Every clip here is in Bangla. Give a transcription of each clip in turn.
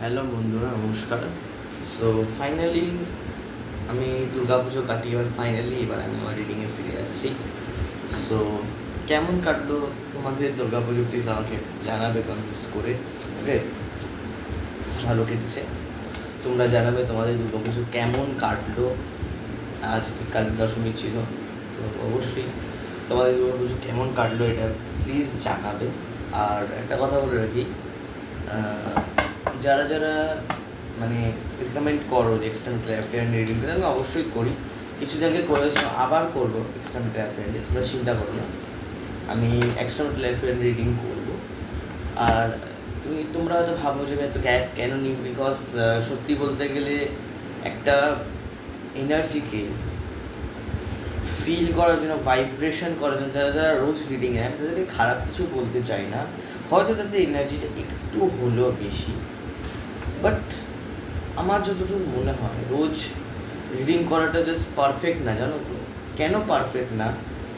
হ্যালো বন্ধুরা, নমস্কার। সো ফাইনালি আমি দুর্গা পুজো কাটিয়ে এবার ফাইনালি এবার আমি আমার রিডিংয়ে ফিরে আসছি। সো কেমন কাটলো তোমাদের দুর্গা পুজো প্লিজ আমাকে জানাবে কনফিউজ করে ওকে ভালো কেটেছে। তোমরা জানাবে তোমাদের দুর্গা পুজো কেমন কাটলো? আজকে কালী দশমী ছিল তো অবশ্যই তোমাদের দুর্গা পুজো কেমন কাটলো এটা প্লিজ জানাবে। আর একটা কথা বলে রাখি যারা যারা মানে রিকমেন্ড করো যে এক্সটার্নাল অ্যাফেয়ার রিডিং করে, আমি অবশ্যই করি। কিছুদিন করেছি আবার করব এক্সটার্নাল অ্যাফেয়ার তোমরা চিন্তা করো না। আমি এক্সটার্নাল অ্যাফেয়ার রিডিং করব। আর তুমি, তোমরা হয়তো ভাবো যে, এত গ্যাপ কেন নিই? বিকজ সত্যি বলতে গেলে একটা এনার্জিকে ফিল করার জন্য ভাইব্রেশন করার জন্য, যারা যারা রোজ রিডিং নেয় আমি তাদেরকে খারাপ কিছু বলতে চাই না। হয়তো তাদের এনার্জিটা একটু হলেও বেশি। বাট আমার যতদূর মনে হয়, রোজ রিডিং করাটা জাস্ট পারফেক্ট না, জানো তো? কেন পারফেক্ট না?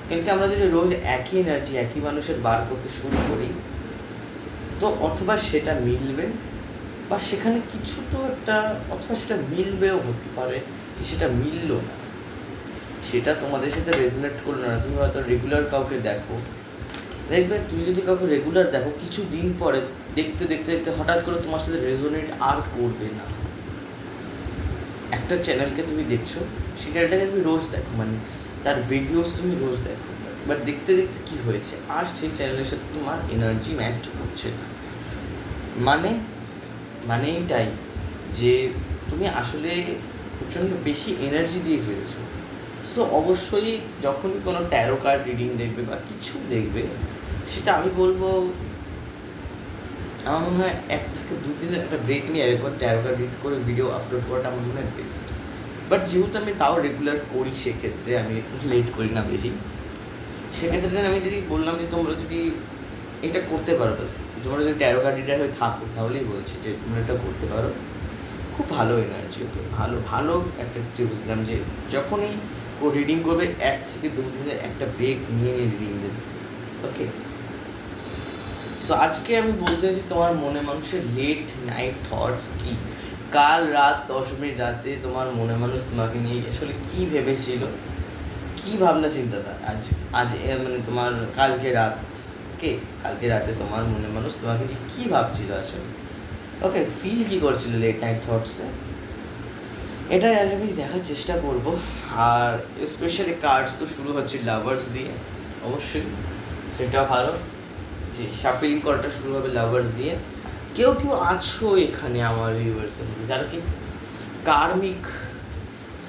কেন কি আমরা যদি রোজ একই এনার্জি একই মানুষের বার করতে শুরু করি, তো অথবা সেটা মিলবে বা সেখানে কিছু তো একটা, অথবা সেটা মিলবেও হতে পারে যে সেটা মিললো না। সেটা তোমাদের সাথে রেজনেট করল না, তুমি হয়তো রেগুলার কাউকে দেখো। দেখবে তুমি যদি কাউকে রেগুলার দেখো কিছু দিন পরে দেখতে দেখতে দেখতে হঠাৎ করে তোমার সাথে রেজোনেট আর করবে না। একটা চ্যানেলকে তুমি দেখছ, সেই চ্যানেলটাকে তুমি রোজ দেখো মানে তার ভিডিওস তুমি রোজ দেখো। বাট দেখতে দেখতে কি হয়েছে? আর সেই চ্যানেলের সাথে তোমার এনার্জি ম্যাচ করছে না। মানে মানে এইটাই যে তুমি আসলে প্রচণ্ড বেশি এনার্জি দিয়ে ফেলছো। সো অবশ্যই যখনই কোনো ট্যারো কার্ড রিডিং দেখবে বা কিছু দেখবে, সেটা আমি বলব আমার মনে হয় এক থেকে দু দিনের একটা ব্রেক নিয়ে একবার ট্যারো কার্ড রিড করে ভিডিও আপলোড করাটা আমার মনে হয় বেস্ট বাট যেহেতু আমি তাও রেগুলার করি, সেক্ষেত্রে আমি লেট করি না বেশি। সেক্ষেত্রে আমি যদি বললাম যে তোমরা যদি এটা করতে পারো তোমরা যদি ট্যারো কার্ড রিডার হয়ে থাকো, তাহলেই বলছি যে তোমরা এটা করতে পারো। খুব ভালো এনার্জি ওকে ভালো ভালো একটা টিপস দিলাম যে যখনই রিডিং করবে, এক থেকে দু দিনের একটা ব্রেক নিয়ে নিয়ে রিডিং দেবে। ওকে সো আজকে আমি বলতে চাইছি তোমার মনে মানুষের লেট নাইট থটস কি? কাল রাত দশমীর রাতে তোমার মনে মানুষ তোমাকে নিয়ে আসলে কি ভেবেছিল? কি ভাবনা চিন্তা চিন্তাটা আজ আজ মানে তোমার কালকে রাত কে? কালকে রাতে তোমার মনে মানুষ তোমাকে নিয়ে কী ভাবছিল আসলে? ওকে ফিল কি করছিল লেট নাইট থটসে এটাই আজ আমি দেখার চেষ্টা করব। আর স্পেশালি কার্ডস তো শুরু হচ্ছে লাভার্স দিয়ে, অবশ্যই। সেটা ভালো। যে শাফিলিং করাটা শুরু হবে লাভার্স দিয়ে কেউ কেউ আছো এখানে আমার ভিউয়ার্সের মধ্যে, যারা কি কার্মিক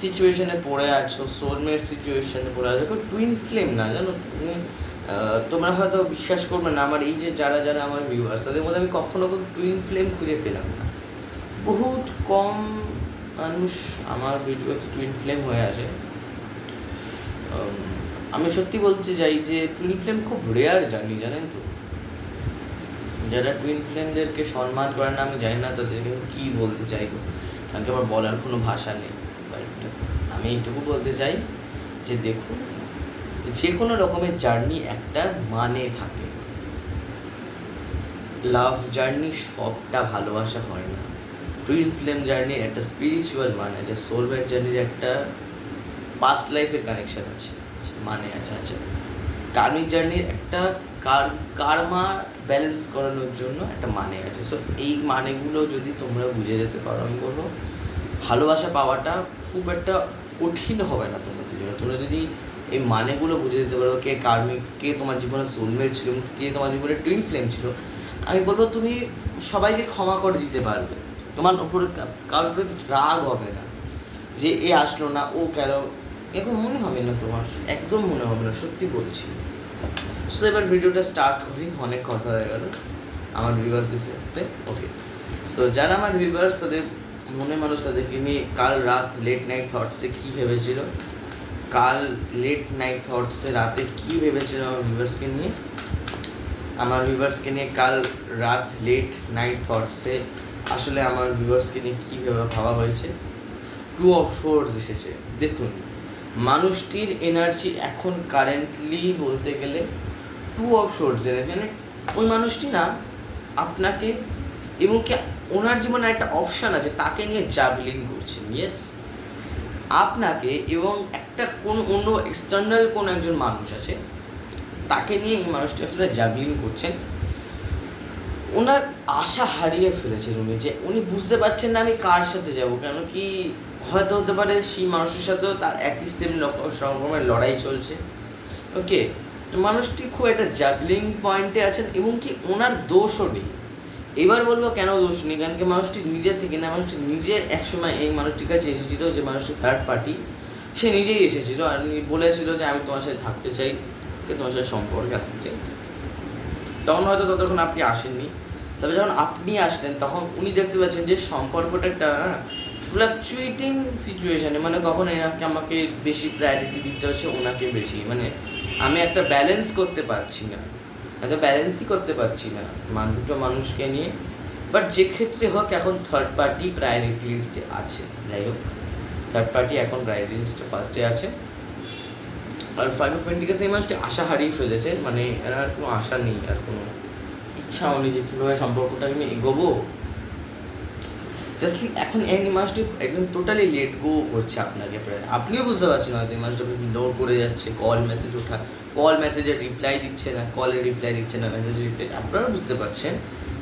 সিচুয়েশনে পড়ে আছো সোলমেট সিচুয়েশনে পড়ে আছো টুইন ফ্লেম না, জানো? তুমি তোমরা হয়তো বিশ্বাস করবে না, আমার এই যে যারা যারা আমার ভিউয়ার্স তাদের মধ্যে আমি কখনো কোনো টুইন ফ্লেম খুঁজে পেলাম না। বহুত কম মানুষ আমার ভিডিওতে টুইন ফ্লেম হয়ে আসে। আমি সত্যি বলতে চাই যে টুইন ফ্লেম খুব রেয়ার জানি জানেন তো? যারা টুইন ফ্লেমদেরকে সম্মান করে না, আমি জানি না তাদেরকে কী বলতে চাইব। তাকে আমার বলার কোনো ভাষা নেই। আমি এইটুকু বলতে চাই যে দেখুন, যে কোনো রকমের জার্নি একটা মানে থাকে। লাভ জার্নি সবটা ভালোবাসা হয় না। টুইন ফ্লেম জার্নির একটা স্পিরিচুয়াল মানে আছে সোলমেট জার্নির একটা পাস্ট লাইফের কানেকশন আছে মানে আছে আছে। কার্মিক জার্নির একটা কার, কার্মা ব্যালেন্স করানোর জন্য একটা মানে আছে। সো এই মানেগুলো যদি তোমরা বুঝে যেতে পারো, আমি বলব ভালোবাসা পাওয়াটা খুব একটা কঠিন হবে না তোমাদের জন্য। তোমরা যদি এই মানেগুলো বুঝে যেতে পারো, কে কার্মিক কে তোমার জীবনে সোলমেট ছিল, কে তোমার জীবনে টুইন ফ্লেম ছিল, আমি বলব তুমি সবাইকে ক্ষমা করে দিতে পারবে। তোমার উপরে কারোর প্রতি রাগ হবে না। যে, এ আসলো না, ও কেন? এরকম মনে হবে না তোমার। একদম মনে হবে না, সত্যি বলছি। সো এবার ভিডিওটা স্টার্ট করি। অনেক কথা হয়ে গেল। আমার ভিউয়ার্সদের সাথে। ওকে সো যারা আমার ভিউয়ার্স তাদের মনে মানুষ তাদেরকে নিয়ে কাল রাত লেট নাইট থটসে কী ভেবেছিল কাল লেট নাইট থটসে রাতে কী ভেবেছিল আমার ভিউয়ার্সকে নিয়ে? আমার ভিউয়ার্সকে নিয়ে কাল রাত লেট নাইট থটসে আসলে আমার ভিউয়ার্সকে নিয়ে কী ভেবে, ভাবা হয়েছে? টু অফ সোর্স এসেছে। দেখুন, মানুষটির এনার্জি এখন কারেন্টলি বলতে গেলে টু অফ সোর্স এনার্জি মানে ওই মানুষটি না আপনাকে এবং কি ওনার জীবনে একটা অপশান আছে, তাকে নিয়ে জাগলিং করছেন ইয়েস আপনাকে এবং একটা কোন অন্য এক্সটার্নাল কোন একজন মানুষ আছে, তাকে নিয়ে এই মানুষটি আসলে জাগলিং করছেন, ওনার আশা হারিয়ে ফেলেছেন উনি যে উনি বুঝতে পারছেন না আমি কার সাথে যাব কেন কি হয়তো হতে পারে সেই মানুষটির সাথেও তার একই সেম রকমের লড়াই চলছে। ওকে মানুষটি খুব একটা জাগলিং পয়েন্টে আছেন এবং কি ওনার দোষও নেই। এবার বলব কেন দোষ নেই? কারণ কি মানুষটি নিজে থেকে না, মানুষটি নিজে একসময় এই মানুষটির কাছে এসেছিল যে মানুষটি থার্ড পার্টি সে নিজেই এসেছিল আর বলেছিল যে আমি তোমার সাথে থাকতে চাই তোমার সাথে সম্পর্কে আসতে চাই। তখন হয়তো ততক্ষণ আপনি আসেননি। তবে যখন আপনি আসলেন, তখন উনি দেখতে পাচ্ছেন যে সম্পর্কটা একটা না ফ্লাকচুয়েটিং সিচুয়েশানে মানে কখন এনাকে আমাকে বেশি প্রায়োরিটি দিতে হচ্ছে, ওনাকে বেশি মানে আমি একটা ব্যালেন্স করতে পারছি না। একটা ব্যালেন্সই করতে পারছি না। মান দুটো মানুষকে নিয়ে। বাট যে ক্ষেত্রে হোক, এখন থার্ড পার্টি প্রায়োরিটি লিস্টে আছে। যাই হোক থার্ড পার্টি এখন প্রায়োরিটি লিস্টে ফার্স্টে আছে। আর ফাইভ অফ পেন্টিকাস এই মাসটি আশা হারিয়ে ফেলেছে। মানে এর আর কোনো আশা নেই, আর কোনো ইচ্ছাও নেই যে কীভাবে সম্পর্কটা আমি এগোবো। জাস্ট এখন এই মাসটি একদম টোটালি লেট গো করছে আপনাকে প্রায়। আপনিও বুঝতে পারছেন হয়তো এই মাসটা ইগনোর করে যাচ্ছে কল মেসেজ ওঠা কল মেসেজের রিপ্লাই দিচ্ছে না কলের রিপ্লাই দিচ্ছে না মেসেজের রিপ্লাই আপনারা বুঝতে পারছেন?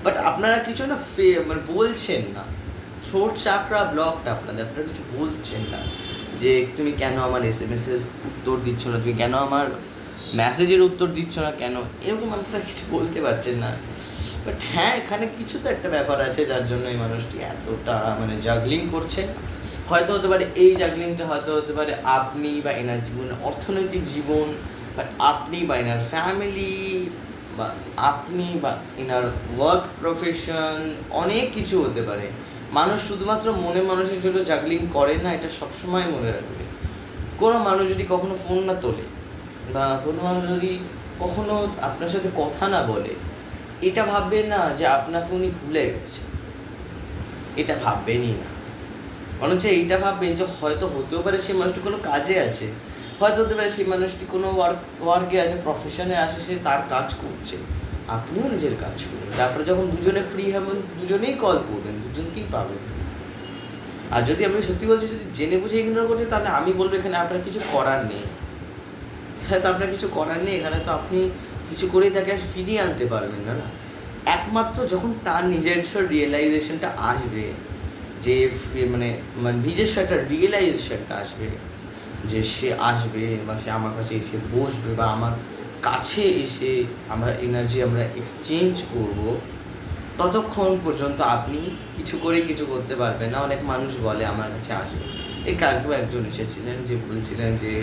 বাট আপনারা কিছু না ফে মানে বলছেন না। ছোট চাকরা ব্লকটা আপনাদের, আপনারা কিছু বলছেন না। যে তুমি কেন আমার এস এম এসের উত্তর দিচ্ছ না? তুমি কেন আমার মেসেজের উত্তর দিচ্ছ না? কেন? এরকম আপনারা কিছু বলতে পারছেন না। বাট হ্যাঁ এখানে কিছু তো একটা ব্যাপার আছে যার জন্য এই মানুষটি এতটা মানে জাগলিং করছে। হয়তো হতে পারে এই জাগলিংটা হয়তো হতে পারে আপনি বা এনার জীবন, অর্থনৈতিক জীবন, বা আপনি বা এনার ফ্যামিলি বা আপনি বা এনার ওয়ার্ক প্রফেশন অনেক কিছু হতে পারে। মানুষ শুধুমাত্র মনে মানুষের জন্য জাগলিং করে না, এটা সবসময় মনে রাখবে। কোনো মানুষ যদি কখনো ফোন না তোলে, বা কোনো মানুষ যদি কখনো আপনার সাথে কথা না বলে এটা ভাববেন না যে আপনাকে উনি ভুলে গেছে। এটা ভাববেনই না। বরঞ্চ এইটা ভাববেন যে হয়তো হতেও পারে সেই মানুষটি কোনো কাজে আছে। হয়তো হতে পারে সেই মানুষটি কোনো ওয়ার্ক ওয়ার্কে আছে প্রফেশনে আসে সে তার কাজ করছে। আপনিও নিজের কাজ করুন তারপরে যখন দুজনে ফ্রি হবেন, দুজনেই কল করবেন, দুজনকেই পাবেন। আর যদি আমি সত্যি বলছি, যদি জেনে বুঝে ইগনোর করছে, তাহলে আমি বলব এখানে আপনার কিছু করার নেই। এখানে তো আপনার কিছু করার নেই, এখানে তো আপনি কিছু করেই তাকে আর ফিরিয়ে আনতে পারবেন না না। একমাত্র যখন তার নিজস্ব রিয়েলাইজেশনটা আসবে, যে মানে মানে নিজস্ব একটা রিয়েলাইজেশনটা আসবে, যে সে আসবে বা সে আমার কাছে এসে বসবে বা আমার কাছে এসে আমরা এনার্জি আমরা এক্সচেঞ্জ করব, ততক্ষণ পর্যন্ত আপনি কিছু করে কিছু করতে পারবেন না। অনেক মানুষ বলে আমার কাছে আসে। এই কালকেও একজন এসেছিলেন যে বলছিলেন যে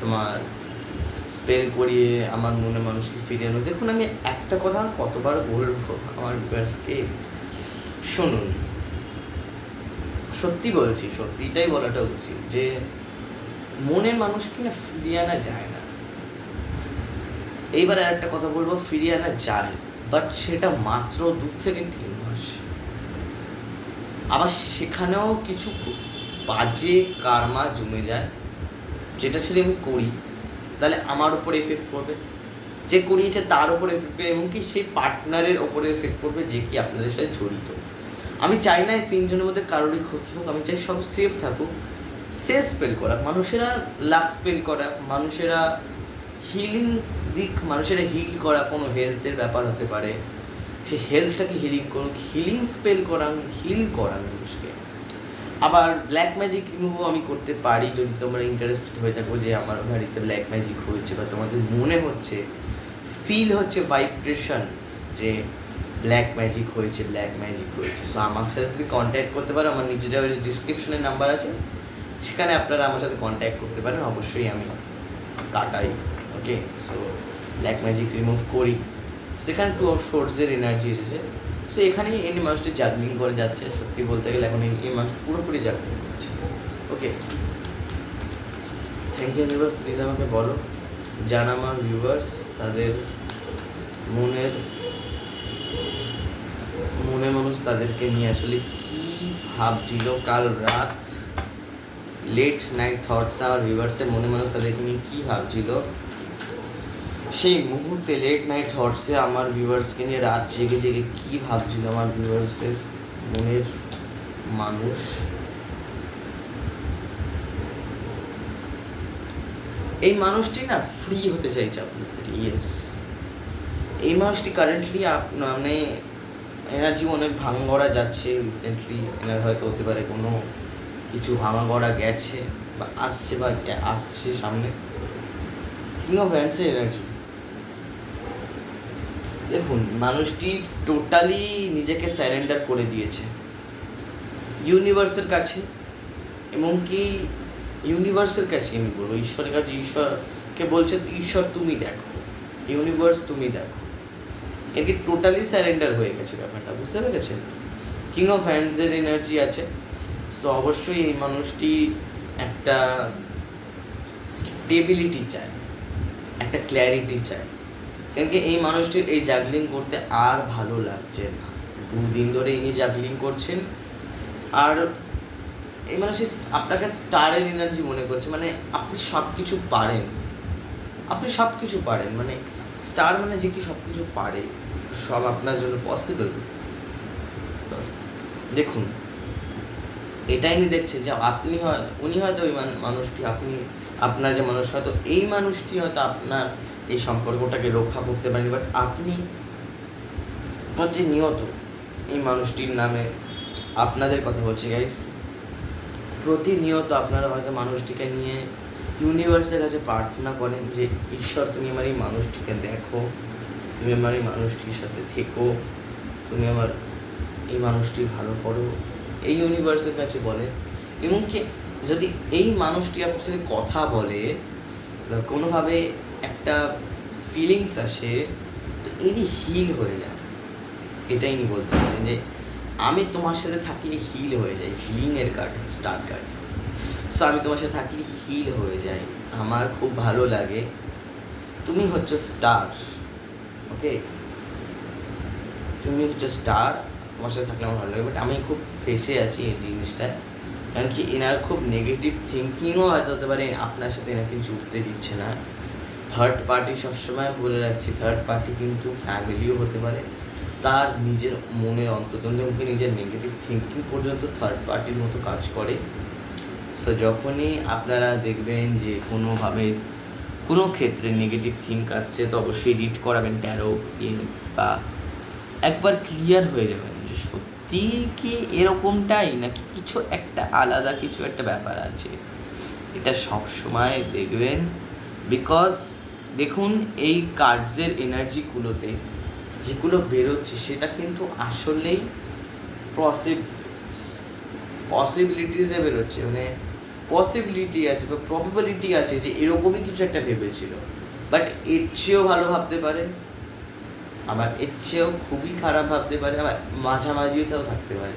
তোমার স্পেল করিয়ে আমার মনে মানুষকে ফিরিয়ে আনো। দেখুন, আমি একটা কথা কতবার বলব আমার ভিউয়ার্সকে শুনুন, সত্যি বলছি সত্যিটাই বলাটা উচিত যে মনের মানুষকে না ফিরিয়ে আনা যায় না। এইবার আর একটা কথা বলব, ফিরিয়ে আনা যায় বাট সেটা মাত্র দু থেকে তিন মাস। আবার সেখানেও কিছু বাজে কারমা জমে যায়, যেটা ছিল আমি করি তাহলে আমার উপরে এফেক্ট পড়বে। যে করিয়েছে তার উপরে এফেক্ট পড়বে এবং কি সেই পার্টনারের ওপরে এফেক্ট পড়বে যে কি আপনাদের সাথে জড়িত। আমি চাই না এই তিনজনের মধ্যে কারোরই ক্ষতি হোক, আমি চাই সব সেফ থাকুক। সেফ স্পেল করা মানুষেরা লাক স্পেল করা মানুষেরা হিলিং দিক, মানুষেরা হিল করা কোনো হেলথের ব্যাপার হতে পারে। সে হেলথটাকে হিলিং করুক হিলিং স্পেল করান হিল করান মানুষকে। আবার ব্ল্যাক ম্যাজিক রিমুভও আমি করতে পারি যদি তোমরা ইন্টারেস্টেড হয়ে থাকো যে আমার বাড়িতে ব্ল্যাক ম্যাজিক হয়েছে বা তোমাদের মনে হচ্ছে ফিল হচ্ছে ভাইব্রেশন যে ব্ল্যাক ম্যাজিক হয়েছে ব্ল্যাক ম্যাজিক হয়েছে। সো আমার সাথে তুমি কন্ট্যাক্ট করতে পারো, আমার নিজের ডিসক্রিপশনে নাম্বার আছে। সেখানে আপনারা আমার সাথে কন্ট্যাক্ট করতে পারেন, অবশ্যই আমি কাটাই okay so black magic remove করি। সেখানে টু অফ শোর্টসের এনার্জি এসেছে। সো এখানেই এই মানুষটি জাগলিং করে যাচ্ছে, সত্যি বলতে গেলে এখন এই মানুষ পুরোপুরি জাগলিং করছে। Okay thank you viewers please আমাকে বলো, যারা আমার ভিউয়ার্স তাদের মনের, মনে মানুষ তাদেরকে নিয়ে আসলে কি ভাবছিল? কাল রাত লেট নাইট থটস আমার ভিউয়ার্সের মনে মানুষ তাদেরকে নিয়ে কী ভাবছিল? সেই মুহূর্তে লেট নাইট হটসে আমার ভিউয়ার্সকে নিয়ে রাত জেগে জেগে কী ভাবছিল আমার ভিউয়ার্সের মনের মানুষ? এই মানুষটি না ফ্রি হতে চাইছে আপনার ইয়েস এই মানুষটি কারেন্টলি মানে এনার জীবনে ভাঙগড়া যাচ্ছে রিসেন্টলি এনার হয়তো হতে পারে কোনো কিছু ভাঙাগড়া গেছে বা আসছে বা আসছে সামনে। কিং অফ এনার্জি দেখুন, মানুষটি টোটালি নিজেকে স্যারেন্ডার করে দিয়েছে। ইউনিভার্সের কাছে এবং কি ইউনিভার্সের কাছে, আমি বলব, ঈশ্বরের কাছে, ঈশ্বরকে বলছে, ঈশ্বর, তুমি দেখো। ইউনিভার্স তুমি দেখো। একে টোটালি স্যারেন্ডার হয়ে গেছে ব্যাপারটা, বুঝতে পেরেছেন? কিং অফ হ্যান্ডসের এনার্জি আছে। তো অবশ্যই এই মানুষটি একটা স্টেবিলিটি চায়, একটা ক্ল্যারিটি চায়। কেন কি এই মানুষটির এই জাগলিং করতে আর ভালো লাগছে না। দুদিন ধরে ইনি জাগলিং করছেন। আর এই মানুষটি আপনাকে স্টারের এনার্জি মনে করছে। মানে আপনি সব কিছু পারেন। আপনি সব কিছু পারেন। মানে স্টার মানে যে কি সব কিছু পারে। সব আপনার জন্য পসিবল দেখুন, এটাই উনি দেখছেন যে আপনি হয়, উনি হয়তো ওই মানুষটি, আপনি, আপনার যে মানুষ, হয়তো এই মানুষটি হয়তো আপনার এই সম্পর্কটাকে রক্ষা করতে পারেন বাট আপনি প্রতিনিয়ত এই মানুষটির নামে আপনাদের কথা বলছি গাইস প্রতিনিয়ত আপনারা হয়তো মানুষটিকে নিয়ে ইউনিভার্সের কাছে প্রার্থনা করেন যে, ঈশ্বর, তুমি আমার এই মানুষটিকে দেখো, তুমি আমার এই মানুষটির সাথে থেকো, তুমি আমার এই মানুষটি ভালো করো। এই ইউনিভার্সের কাছে বলে, এমনকি যদি এই মানুষটি আপনার সাথে কথা বলে কোনোভাবে একটা ফিলিংস আসে, তো ইনি হিল হয়ে যায়। এটাই ইনি বলতে চাইছেন যে, আমি তোমার সাথে থাকলে হিল হয়ে যাই হিলিংয়ের কার্ড স্টার্ট কার্ড সো আমি তোমার সাথে থাকলে হিল হয়ে যাই, আমার খুব ভালো লাগে। তুমি হচ্ছে স্টার ওকে তুমি হচ্ছে স্টার তোমার সাথে থাকলে আমার ভালো লাগে বাট আমি খুব ফেসে আছি এই জিনিসটায়। কারণ কি, এনার খুব নেগেটিভ থিঙ্কিংও হয়তো হতে পারে, আপনার সাথে এনাকে জুড়তে দিচ্ছে না। থার্ড পার্টি সবসময় বলে রাখছি থার্ড পার্টি কিন্তু ফ্যামিলিও হতে পারে। তার নিজের মনের অন্ততকে নিজের নেগেটিভ থিঙ্কিং পর্যন্ত থার্ড পার্টির মতো কাজ করে। সো যখনই আপনারা দেখবেন যে কোনোভাবে কোনো ক্ষেত্রে নেগেটিভ থিঙ্ক আসছে, তো অবশ্যই রিড করাবেন ট্যারো বা একবার ক্লিয়ার হয়ে যাবেন যে সত্যি কি এরকমটাই নাকি কিছু একটা আলাদা কিছু একটা ব্যাপার আছে। এটা সব সময় দেখবেন বিকজ দেখুন, এই কার্ডসের এনার্জিগুলোতে যেগুলো বেরোচ্ছে, সেটা কিন্তু আসলেই পসিবিলিটিস পসিবিলিটিসে বেরোচ্ছে। মানে পসিবিলিটি আছে বা প্রবাবিলিটি আছে যে এরকমই কিছু একটা ভেবেছিল। বাট এর চেয়েও ভালো ভাবতে পারে, আবার এর চেয়েও খুবই খারাপ ভাবতে পারে, আবার মাঝামাঝিতেও থাকতে পারে।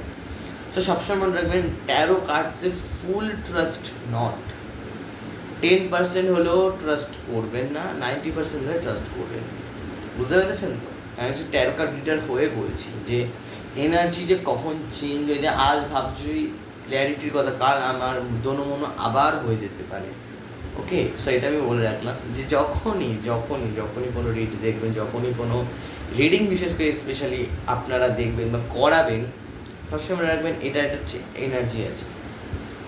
তো সবসময় মনে রাখবেন tarot কার্ডসে full trust not ten percent হলেও ট্রাস্ট করবেন না নাইনটি পার্সেন্ট হলে ট্রাস্ট করবেন। বুঝতে পেরেছেন তো? আমি হচ্ছে ট্যারো রিডার হয়ে বলছি যে এনার্জি যে কখন চেঞ্জ হয়ে যায়, আজ ভাবছি ক্ল্যারিটির কথা, কাল আমার দোনো আবার হয়ে যেতে পারে। ওকে সো এটা আমি বলে রাখলাম যে, যখনই যখনই যখনই কোনো রিড দেখবেন, যখনই কোনো রিডিং বিশেষ করে স্পেশালি আপনারা দেখবেন বা করাবেন, সবসময় রাখবেন এটা একটা এনার্জি আছে।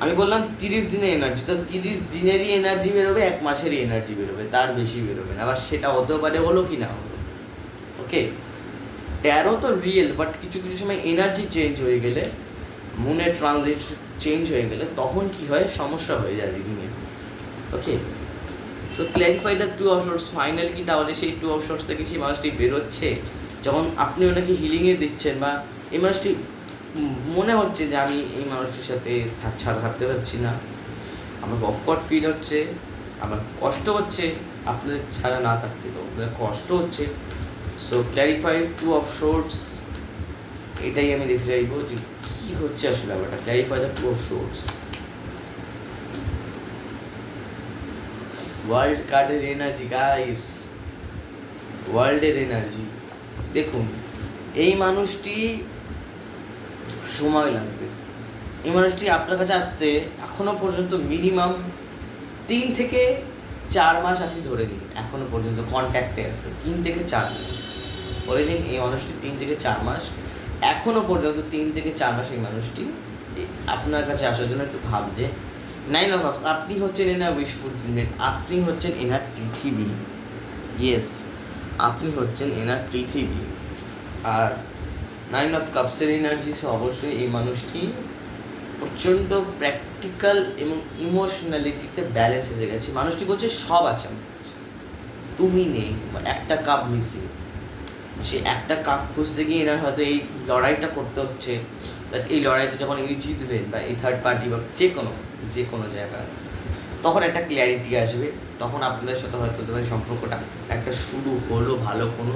আমি বললাম তিরিশ দিনের এনার্জি তো তিরিশ দিনেরই এনার্জি বেরোবে, এক মাসেরই এনার্জি বেরোবে, তার বেশি বেরোবে না। আবার সেটা হতেও পারে হলো কি না হলো। ওকে ট্যারো তো রিয়েল বাট কিছু কিছু সময় এনার্জি চেঞ্জ হয়ে গেলে মুনের ট্রানজিট চেঞ্জ হয়ে গেলে তখন কি হয়? সমস্যা হয়ে যায় রিডিংয়ে okay so clarify the two of swords final কি? তাহলে সেই টু অফ শর্টস থেকে সেই মানুষটি বেরোচ্ছে। যখন আপনি ওনাকে হিলিংয়ে দিচ্ছেন বা এই মানুষটি মনে হচ্ছে যে আমি এই মানুষটির সাথে ছাড়া থাকতে পারছি না। আমার অফকট ফিল হচ্ছে, আমার কষ্ট হচ্ছে, আপনাদের ছাড়া না থাকতে তো আপনাদের কষ্ট হচ্ছে। So clarify two of swords এটাই আমি দেখতে চাইব যে কী হচ্ছে আসলে ব্যাপারটা। Clarify the two of swords world কার্ডের এনার্জি গাইস ওয়ার্ল্ডের এনার্জি দেখুন, এই মানুষটি সময় লাগবে। এই মানুষটি আপনার কাছে আসতে এখনও পর্যন্ত মিনিমাম তিন থেকে চার মাস আসি ধরে দিন এখনও পর্যন্ত কন্ট্যাক্টে আছে, তিন থেকে চার মাস। ধরে দিন এই মানুষটি তিন থেকে চার মাস, এখনও পর্যন্ত তিন থেকে চার মাস এই মানুষটি আপনার কাছে আসার জন্য একটু ভাবছে। নাইন অফ আপস আপনি হচ্ছেন এনার উইশ ফুলফিলমেন্ট আপনি হচ্ছেন এনার পৃথিবী। ইয়েস আপনি হচ্ছেন এনার পৃথিবী। আর নাইন অফ কাপসের এনার্জি সে অবশ্যই এই মানুষটি প্রচণ্ড প্র্যাকটিক্যাল এবং ইমোশনালিটিতে ব্যালেন্স এসে গেছে। মানুষটি বলছে, সব আছে তুমি নেই একটা কাপ মিসিং সে একটা কাপ খুঁজতে গিয়ে এনার হয়তো এই লড়াইটা করতে হচ্ছে। বাট এই লড়াইতে যখন ইনি জিতবেন বা এই থার্ড পার্টি বা যে কোনো যে কোনো জায়গায়, তখন একটা ক্ল্যারিটি আসবে। তখন আপনাদের সাথে হয়তো সম্পর্কটা একটা শুরু হলো, ভালো কোনো।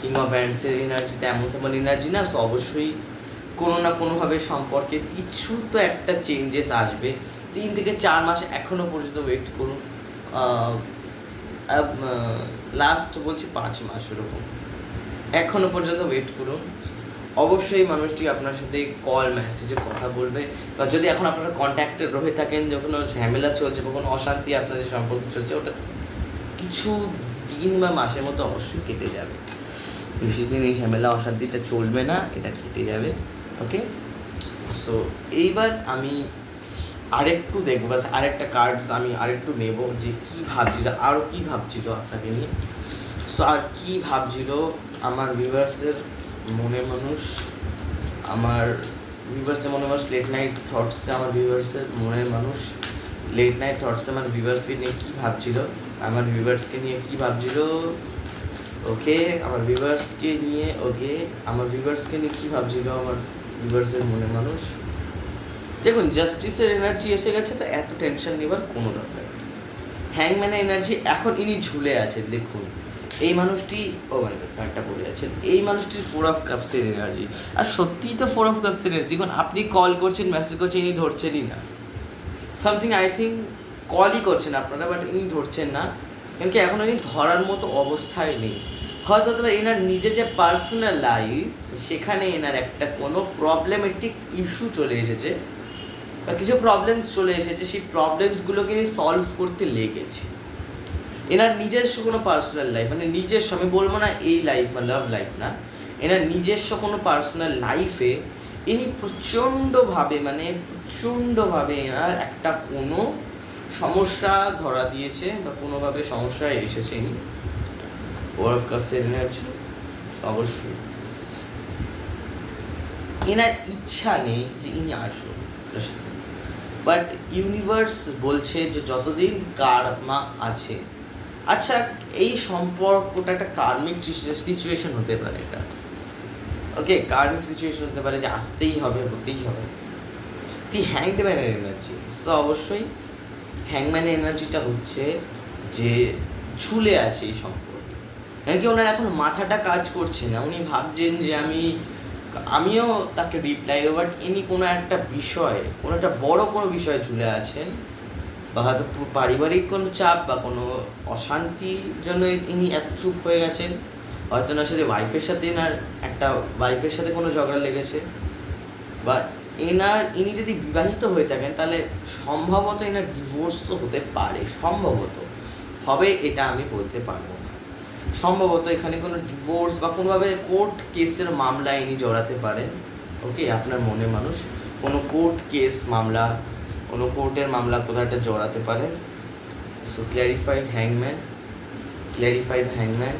কিংবা ব্যান্ডসের এনার্জিতে এমন তেমন এনার্জি না সো অবশ্যই কোনো না কোনোভাবে সম্পর্কে কিছু তো একটা চেঞ্জেস আসবে। তিন থেকে চার মাস এখনও পর্যন্ত ওয়েট করুন। লাস্ট বলছি পাঁচ মাস ওরকম। এখনও পর্যন্ত ওয়েট করুন। অবশ্যই মানুষটি আপনার সাথে কল মেসেজে কথা বলবে। বা যদি এখন আপনারা কন্ট্যাক্টে রয়ে থাকেন, যখন ঝামেলা চলছে বা কোনো অশান্তি আপনাদের সম্পর্ক চলছে, ওটা কিছু দিন বা মাসের মধ্যে অবশ্যই কেটে যাবে। বেশি দিন এই ঝামেলা অশান্তিটা চলবে না, এটা কেটে যাবে ওকে সো এইবার আমি আরেকটু দেখব বাস আরেকটা কার্ডস আমি আরেকটু নেব যে কী ভাবছিল আরও কী ভাবছিল আপনাকে নিয়ে? সো আর কী ভাবছিল? আমার ভিউয়ার্সের মনে মানুষ, আমার ভিউয়ার্সের মনে মানুষ লেট নাইট থটসে আমার ভিউয়ার্সের মনের মানুষ লেট নাইট থটসে আমার ভিউয়ার্সকে নিয়ে কী ভাবছিল? আমার ভিউয়ার্সকে নিয়ে কী ভাবছিল? ওকে আমার ভিউয়ার্সকে নিয়ে ওকে আমার ভিউয়ার্সকে নিয়ে কী ভাবছিল আমার ভিউয়ার্সের মনে মানুষ? দেখুন জাস্টিসের এনার্জি এসে গেছে, তো এত টেনশন নেবার কোনো দরকার হ্যাংম্যানের এনার্জি এখন ইনি ঝুলে আছেন, দেখুন। এই মানুষটি ও মাই গড কার্ডটা পড়ে আছেন এই মানুষটির ফোর অফ কাপসের এনার্জি আর সত্যিই তো ফোর অফ কাপসের এনার্জি কারণ আপনি কল করছেন মেসেজ করছেন, ইনি ধরছেনই না। সামথিং আই থিঙ্ক কলই করছেন আপনারা বাট ইনি ধরছেন না। কেন কি এখন ইনি ধরার মতো অবস্থায় নেই। হয়তো তবে এনার নিজের যে পার্সোনাল লাইফ সেখানে এনার একটা কোনো প্রবলেমেটিক ইস্যু চলে এসেছে বা কিছু প্রবলেমস চলে এসেছে, সেই প্রবলেমসগুলোকে সলভ করতে লেগেছে। এনার নিজস্ব কোনো পার্সোনাল লাইফ মানে নিজস্ব, আমি বলব না এই লাইফ বা লাভ লাইফ না, এনার নিজস্ব কোনো পার্সোনাল লাইফে ইনি প্রচণ্ডভাবে মানে প্রচণ্ডভাবে এনার একটা কোনো সমস্যা ধরা দিয়েছে বা কোনোভাবে সমস্যায় এসেছে ইনি ওয়ার অফ কাপসের এনার্জি অবশ্যই। এনার ইচ্ছা নেই যে ইনি বাট ইউনিভার্স বলছে যে যতদিন কার্মা আছে আচ্ছা এই সম্পর্কটা একটা কার্মিক সিচুয়েশন হতে পারে এটা। ওকে কার্মিক সিচুয়েশন হতে পারে যে আসতেই হবে, হতেই হবে। দি হ্যাংম্যানের এনার্জি সো অবশ্যই হ্যাংম্যানের এনার্জিটা হচ্ছে যে ঝুলে আছে এই সম্পর্কে। কি ওনার এখন মাথাটা কাজ করছে না। উনি ভাবছেন যে আমি, আমিও তাকে রিপ্লাই দেবো বাট ইনি কোনো একটা বিষয়ে, কোনো একটা বড় কোনো বিষয়ে ঝুলে আছেন বা হয়তো পারিবারিক কোনো চাপ বা কোনো অশান্তির জন্য ইনি এক চুপ হয়ে গেছেন। হয়তো ওনার সাথে ওয়াইফের সাথে এনার একটা ওয়াইফের সাথে কোনো ঝগড়া লেগেছে। বা এনার ইনি যদি বিবাহিত হয়ে থাকেন, তাহলে সম্ভবত এনার ডিভোর্স তো হতে পারে, সম্ভবত। হবে এটা আমি বলতে পারব সম্ভবত এখানে কোনো ডিভোর্স বা কোনোভাবে কোর্ট কেসের মামলা ইনি জড়াতে পারেন। ওকে আপনার মনে মানুষ। কোনো কোর্ট কেস মামলা, কোনো কোর্টের মামলা কোথাও একটা জড়াতে পারেন। So clarify হ্যাংম্যান clarify the হ্যাংম্যান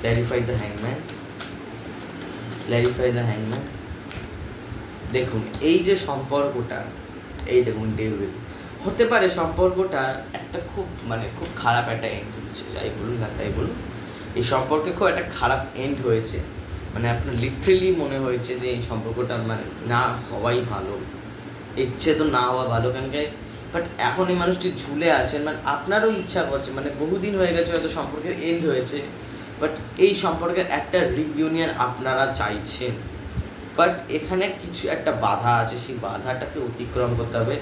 clarify the হ্যাংম্যান clarify the হ্যাংম্যান দেখুন, এই যে সম্পর্কটা, এই দেখুন ডেভিল হতে পারে সম্পর্কটা একটা খুব মানে খুব খারাপ একটা এন্ড হয়েছে, যাই বলুন না তাই বলুন। এই সম্পর্কে খুব একটা খারাপ এন্ড হয়েছে। মানে আপনার লিটারেলি মনে হয়েছে যে এই সম্পর্কটা মানে না হওয়াই ভালো। ইচ্ছে তো না হওয়া ভালো কেন বাট এখন এই মানুষটি ঝুলে আছেন মানে আপনারও ইচ্ছা করছে মানে বহুদিন হয়ে গেছে হয়তো সম্পর্কের এন্ড হয়েছে। বাট এই সম্পর্কের একটা রিইউনিয়ন আপনারা চাইছেন। বাট এখানে কিছু একটা বাধা আছে, সেই বাধাটাকে অতিক্রম করতে হবে।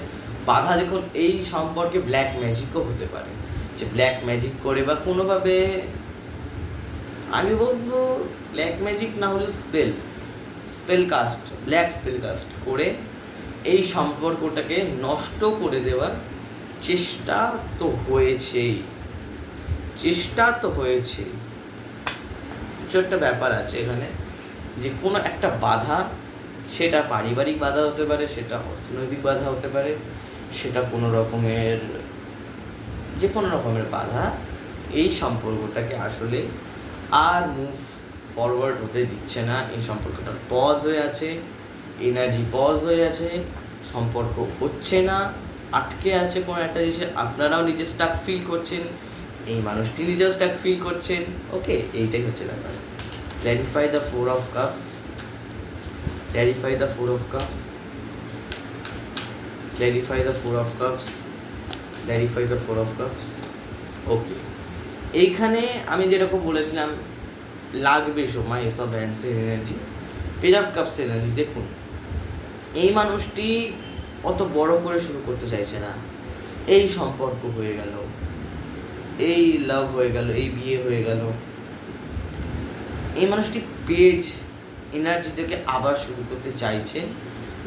বাধা দেখুন এই সম্পর্কে ব্ল্যাক ম্যাজিকও হতে পারে, যে ব্ল্যাক ম্যাজিক করে বা কোনোভাবে, আমি বলব ব্ল্যাক ম্যাজিক না হলে spell spell cast black spell cast করে এই সম্পর্কটাকে নষ্ট করে দেওয়ার চেষ্টা তো হয়েছেই। চেষ্টা তো হয়েছে কিছু একটা ব্যাপার আছে এখানে, যে কোনো একটা বাধা, সেটা পারিবারিক বাধা হতে পারে, সেটা অর্থনৈতিক বাধা হতে পারে সেটা কোনো রকমের, যে কোনো রকমের বাধা, এই সম্পর্কটাকে আসলে আর মুভ ফরওয়ার্ড হতে দিচ্ছে না। এই সম্পর্কটা পজ হয়ে আছে এনার্জি পজ হয়ে আছে, সম্পর্ক হচ্ছে না, আটকে আছে কোনো একটা জিনিসে। আপনারাও নিজে স্টাক ফিল করছেন, এই মানুষটি নিজেও স্টাক ফিল করছেন। ওকে এইটাই হচ্ছে ব্যাপার। Clarify the four of cups clarify the four of cups clarify the four of cups clarify the four of cups okay এইখানে আমি যেরকম বলেছিলাম, লাগবে সময়, এসব অ্যান্সের energy page of cups energy দেখুন। এই মানুষটি অত বড় করে শুরু করতে চাইছে না। এই সম্পর্ক হয়ে গেল। এই লাভ হয়ে গেল, এই বিয়ে হয়ে গেল। এই মানুষটি পেজ এনার্জি থেকে আবার শুরু করতে চাইছে।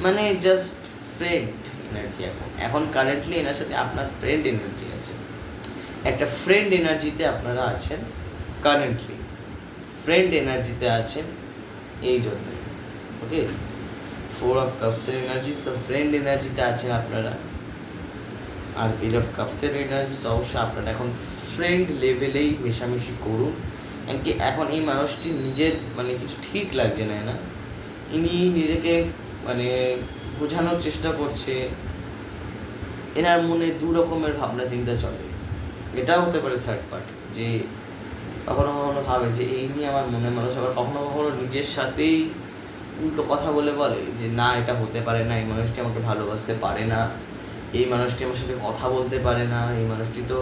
মানে জাস্ট ফ্রেন্ড এনার্জি এখন। এখন কারেন্টলি এনার সাথে আপনার ফ্রেন্ড এনার্জি আছে। একটা ফ্রেন্ড এনার্জিতে আপনারা আছেন কারেন্টলি ফ্রেন্ড এনার্জিতে আছেন এই জন্য। ওকে ফোর অফ কাপসের এনার্জি সো ফ্রেন্ড এনার্জিতে আছেন আপনারা। আর পেজ অফ কাপসের এনার্জি অবশ্যই আপনারা এখন ফ্রেন্ড লেভেলেই মেশামেশি করুন। এমনকি এখন এই মানুষটি নিজের মানে কিছু ঠিক লাগছে না না ইনি নিজেকে মানে বোঝানোর চেষ্টা করছে। এনার মনে দু রকমের ভাবনা চিন্তা চলে। এটাও হতে পারে থার্ড পার্টি যে কখনো কখনো ভাবে যে এই নিয়ে আমার মনে মানুষ আবার কখনো কখনো নিজের সাথেই উল্টো কথা বলে বলে যে, না, এটা হতে পারে না, এই মানুষটি আমাকে ভালোবাসতে পারে না, এই মানুষটি আমার সাথে কথা বলতে পারে না, এই মানুষটি তো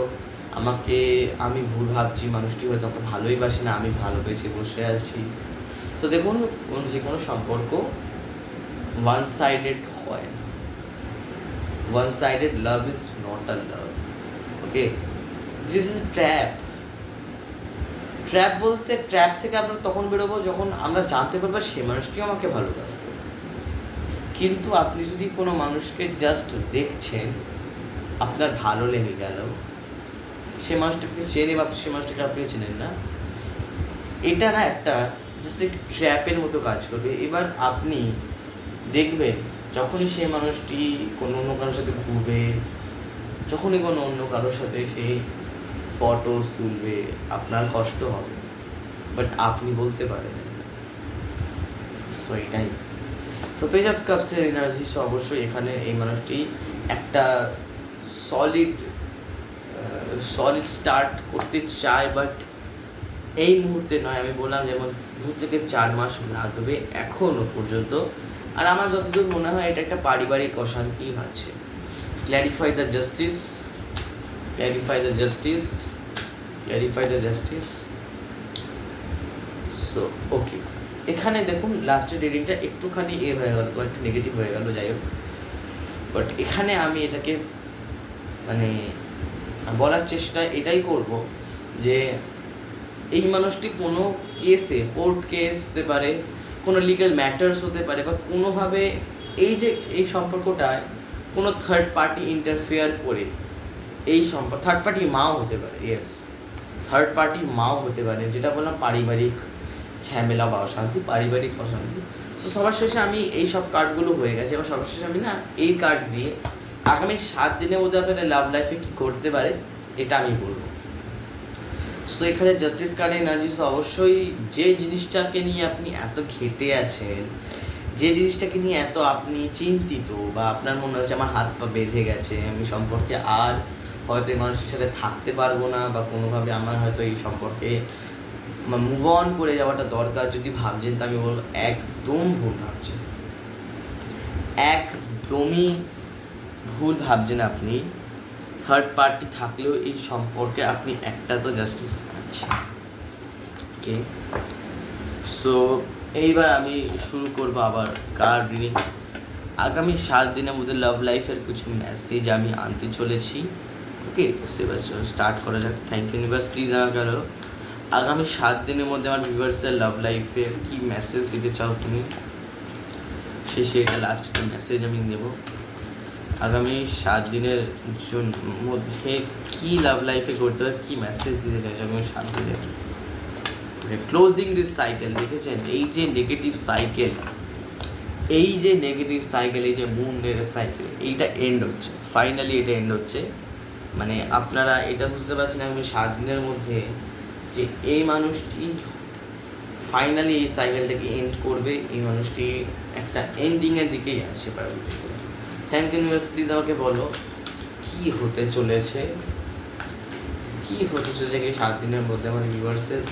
আমাকে, আমি ভুল ভাবছি, মানুষটি হয়তো আমাকে ভালোই বাসে না, আমি ভালোবেসে বসে আছি। তো দেখুন যে কোনো সম্পর্ক ওয়ান সাইডেড হয় না one sided love is not a love okay this is trap trap বলতে ট্র্যাপ থেকে আমরা তখন বেরোবো যখন আমরা জানতে পারব সে মানুষটিও আমাকে ভালোবাসত। কিন্তু আপনি যদি কোনো মানুষকে জাস্ট দেখছেন, আপনার ভালো লেগে গেল, সে মানুষটাকে চেনে বা সে মানুষটাকে আপনি চেনেন না, এটা না একটা জাস্ট ট্র্যাপের মতো কাজ করবে। এবার আপনি দেখবেন যখনই সেই মানুষটি কোনো অন্য কারোর সাথে ঘুরবে, যখনই কোনো অন্য কারোর সাথে সেই ফটো তুলবে, আপনার কষ্ট হবে। বাট আপনি বলতে পারেন সো এটাই। সো পেজ অফ কাপসের এনার্জি সো অবশ্যই এখানে এই মানুষটি একটা সলিড সলিড স্টার্ট করতে চায় বাট এই মুহূর্তে নয়। আমি বললাম, যেমন দু থেকে চার মাস লাগবে এখনও পর্যন্ত আর আমার যতদূর মনে হয়, এটা একটা পারিবারিক অশান্তি আছে। Clarify the justice clarify the justice clarify the justice so okay এখানে দেখুন লাস্টের রিডিংটা একটুখানি এ হয়ে গেল একটু নেগেটিভ হয়ে গেল, যাই হোক। বাট এখানে আমি এটাকে মানে বলার চেষ্টা এটাই করব যে, এই মানুষটি কোনো কেসে কোর্ট কেস হতে পারে কোনো লিগাল ম্যাটার্স হতে পারে বা কোনোভাবে এই যে এই সম্পর্কটায় কোনো থার্ড পার্টি ইন্টারফেয়ার করে, এই সম্পর্ক থার্ড পার্টি মাও হতে পারে ইয়েস থার্ড পার্টি মাও হতে পারে, যেটা বললাম পারিবারিক ঝামেলা বা অশান্তি, পারিবারিক অশান্তি। তো সবার শেষে আমি এই সব কার্ডগুলো হয়ে গেছে। এবার সবার শেষে আমি না এই কার্ড দিয়ে আগামী সাত দিনের মধ্যে আপনাদের লাভ লাইফে কী করতে পারে, এটা আমি বলব। সো এখানে জাস্টিস কার্ডের এনার্জি অবশ্যই যে জিনিসটাকে নিয়ে আপনি এত ঘেটে আছেন, যে জিনিসটাকে নিয়ে এত আপনি চিন্তিত বা আপনার মনে হচ্ছে আমার হাত পা বেঁধে গেছে, আমি সম্পর্কে আর হয়তো এই মানুষের সাথে থাকতে পারব না বা কোনোভাবে আমার হয়তো এই সম্পর্কে মুভ অন করে যাওয়াটা দরকার। যদি ভাবছেন, তা আমি বলব একদম ভুল ভাবছেন। একদমই ভুল ভাবছেন আপনি। থার্ড পার্টি থাকলেও এই সম্পর্কে আপনি একটা তো জাস্টিস পাচ্ছেন ওকে সো এইবার আমি শুরু করব আবার কার রিডিং আগামী সাত দিনের মধ্যে লাভ লাইফের কিছু মেসেজ আমি আনতে চলেছি। ওকে সেবার স্টার্ট করা যাক। থ্যাংক ইউ ইউনিভার্স প্লিজ আমাকে গেল আগামী সাত দিনের মধ্যে আমার ভিউয়ার্সের লাভ লাইফে কি মেসেজ দিতে চাও তুমি? শেষে এটা লাস্ট একটা মেসেজ আমি নেব। আগামী সাত দিনের জন- মধ্যে কি লাভ লাইফে করতে হবে, কি মেসেজ দিতে চাইছো আগামী সাত দিনে? ক্লোজিং দিস সাইকেল দেখেছেন? এই যে নেগেটিভ সাইকেল এই যে নেগেটিভ সাইকেল এই যে মুন সাইকেল এইটা এন্ড হচ্ছে। ফাইনালি এটা এন্ড হচ্ছে। মানে আপনারা এটা বুঝতে পারছেন আগামী সাত দিনের মধ্যে যে এই মানুষটি ফাইনালি এই সাইকেলটাকে এন্ড করবে, এই মানুষটি একটা এন্ডিংয়ের দিকেই আসছে পারবে থ্যাংক ইউ ইউনিভার্স প্লিজ আমাকে বলো, কি হতে চলেছে? কি হতে চলেছে এই সাত দিনের মধ্যে আমার ভিউয়ার্সের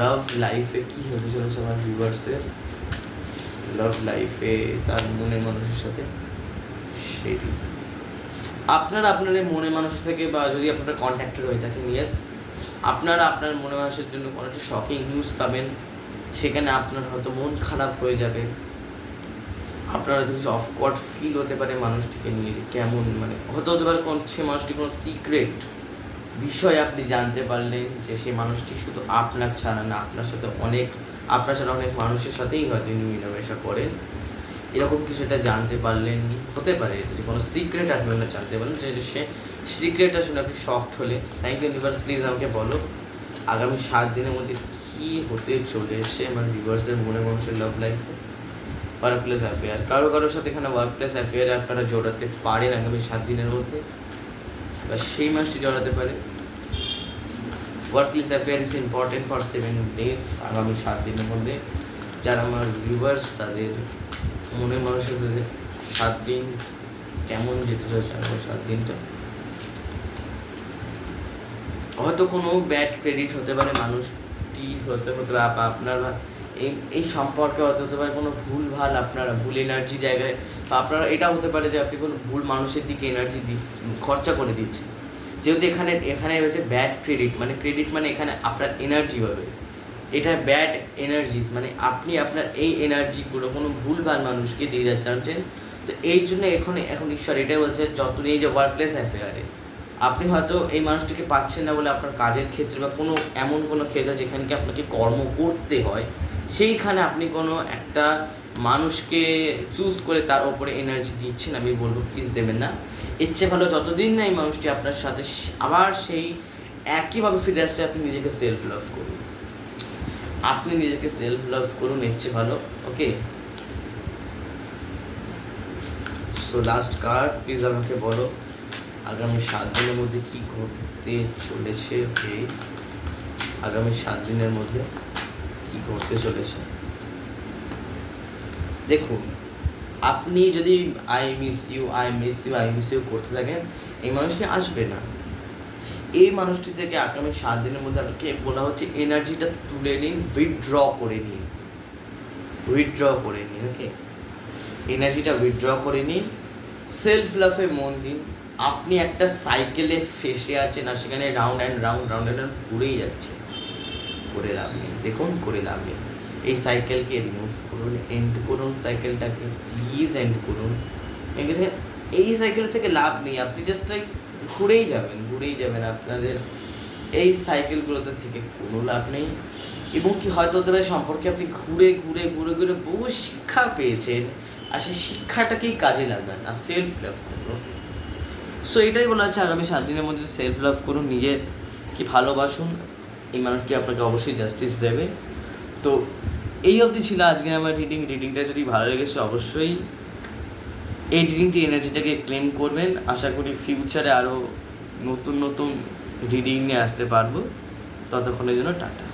লাভ লাইফে কি হতে চলেছে আমার ভিউয়ার্সের লাভ লাইফে তার মনে মানুষের সাথে সেটি আপনার আপনার মনে মানুষ থেকে বা যদি আপনারা কন্ট্যাক্টেড হয়ে থাকেন ইয়েস আপনারা আপনার মনে মানুষের জন্য কোনো একটা শকিং নিউজ পাবেন। সেখানে আপনার হয়তো মন খারাপ হয়ে যাবে। আপনার হয়তো কিছু অফকওয়ার্ড ফিল হতে পারে মানুষটিকে নিয়ে যে কেমন মানে হতে হতে পারে কোন, সে মানুষটি কোনো সিক্রেট বিষয় আপনি জানতে পারলেন যে সেই মানুষটি শুধু আপনার ছাড়া না, আপনার সাথে অনেক, আপনার ছাড়া অনেক মানুষের সাথেই হয়তো মেলামেশা করেন। এরকম কিছু একটা জানতে পারলেন, হতে পারে যে কোনো সিক্রেট আপনি ওনার জানতে পারলেন যে সে সিক্রেটটা শুনে আপনি শকড হলে। থ্যাংক ইউ ইউনিভার্স প্লিজ আমাকে বলো, আগামী সাত দিনের মধ্যে কী হতে চলেছে? আমার ভিউয়ার্সের মনে মানুষের লাভ লাইফে ওয়ার্ক প্লেস অ্যাফেয়ার কারও কারোর সাথে এখানে ওয়ার্ক প্লেস অ্যাফেয়ারে আপনারা জড়াতে পারেন আগামী সাত দিনের মধ্যে। বা সেই মাসটি জড়াতে পারে workplace affair is important for seven days আগামী সাত দিনের মধ্যে। যারা আমার ভিউয়ার্স তাদের মনে মানুষের সাথে সাত দিন কেমন যেতে চলেছে আগামী সাত দিনটা। হয়তো কোনো ব্যাড ক্রেডিট হতে পারে, মানুষটি হতে হতে আপনার এই এই সম্পর্কে হতে পারে কোনো ভুল ভালো আপনারা, ভুল এনার্জি জায়গায়, বা আপনারা, এটা হতে পারে যে আপনি কোনো ভুল মানুষের দিকে এনার্জি খরচা করে দিচ্ছেন। যেহেতু এখানে এখানে রয়েছে ব্যাড ক্রেডিট মানে ক্রেডিট মানে এখানে আপনার এনার্জি হবে। এটা ব্যাড এনার্জিস মানে আপনি আপনার এই এনার্জিগুলো কোনো ভুল ভালো মানুষকে দিয়ে যাচ্ছেন তো এই জন্য এখন এখন ঈশ্বর এটাই বলছে যত এই যে ওয়ার্ক প্লেস অ্যাফেয়ারে আপনি হয়তো এই মানুষটিকে পাচ্ছেন না বলে আপনার কাজের ক্ষেত্রে বা কোনো, এমন কোনো ক্ষেত্রে যেখানে কি আপনাকে কর্ম করতে হয় সেইখানে আপনি কোনো একটা মানুষকে চুজ করে তার ওপরে এনার্জি দিচ্ছেন, আমি বলব প্লিজ দেবেন না। চেয়ে ভালো যতদিন না এই মানুষটি আপনার সাথে আবার সেই একইভাবে ফিরে আসছে আপনি নিজেকে সেলফ লাভ করুন। আপনি নিজেকে সেলফ লাভ করুন চেয়ে ভালো okay so last card please আমাকে বলো, আগামী সাত দিনের মধ্যে কি ঘটতে চলেছে? আগামী সাত দিনের মধ্যে। কি ঘটতে চলেছে? দেখুন, আপনি যদি I miss you I miss you I miss you করতে থাকেন, এই মানুষটি আসবে না। এই মানুষটি থেকে আগামী সাত দিনের মধ্যে আপনাকে বলা হচ্ছে এনার্জিটা তুলে নিন উইথড্র করে নিন। উইথড্র করে নিন ওকে এনার্জিটা উইথড্র করে নিন সেলফ লাভে মন দিন। আপনি একটা সাইকেলে ফেসে আছেন আর সেখানে round and round round and round ঘুরেই যাচ্ছে। করে লাভ নেই। দেখুন, করে লাভ নেই। এই সাইকেলকে রিমুভ করুন এন্ড করুন সাইকেলটাকে প্লিজ এন্ড করুন। এই সাইকেল থেকে লাভ নেই। আপনি জাস্ট লাইক ঘুরেই যাবেন ঘুরেই যাবেন। আপনাদের এই সাইকেলগুলোতে থেকে কোনো লাভ নেই। এবং কি হয়তো ওদের সম্পর্কে আপনি ঘুরে ঘুরে ঘুরে ঘুরে বহু শিক্ষা পেয়েছেন আর সেই শিক্ষাটাকেই কাজে লাগান আর সেলফ লাভ করুন সো এটাই বলা হচ্ছে আগামী সাত দিনের মধ্যে সেলফ লাভ করুন, নিজের কি ভালোবাসুন এই মানুষটি আপনাকে অবশ্যই জাস্টিস দেবে। তো এই অবধি ছিল আজকে আমার রিডিং রিডিংটা যদি ভালো লেগেছে, অবশ্যই এই রিডিংটি এনার্জিটাকে ক্লেম করবেন। আশা করি ফিউচারে আরও নতুন নতুন রিডিং নিয়ে আসতে পারব। ততক্ষণের জন্য টাটা।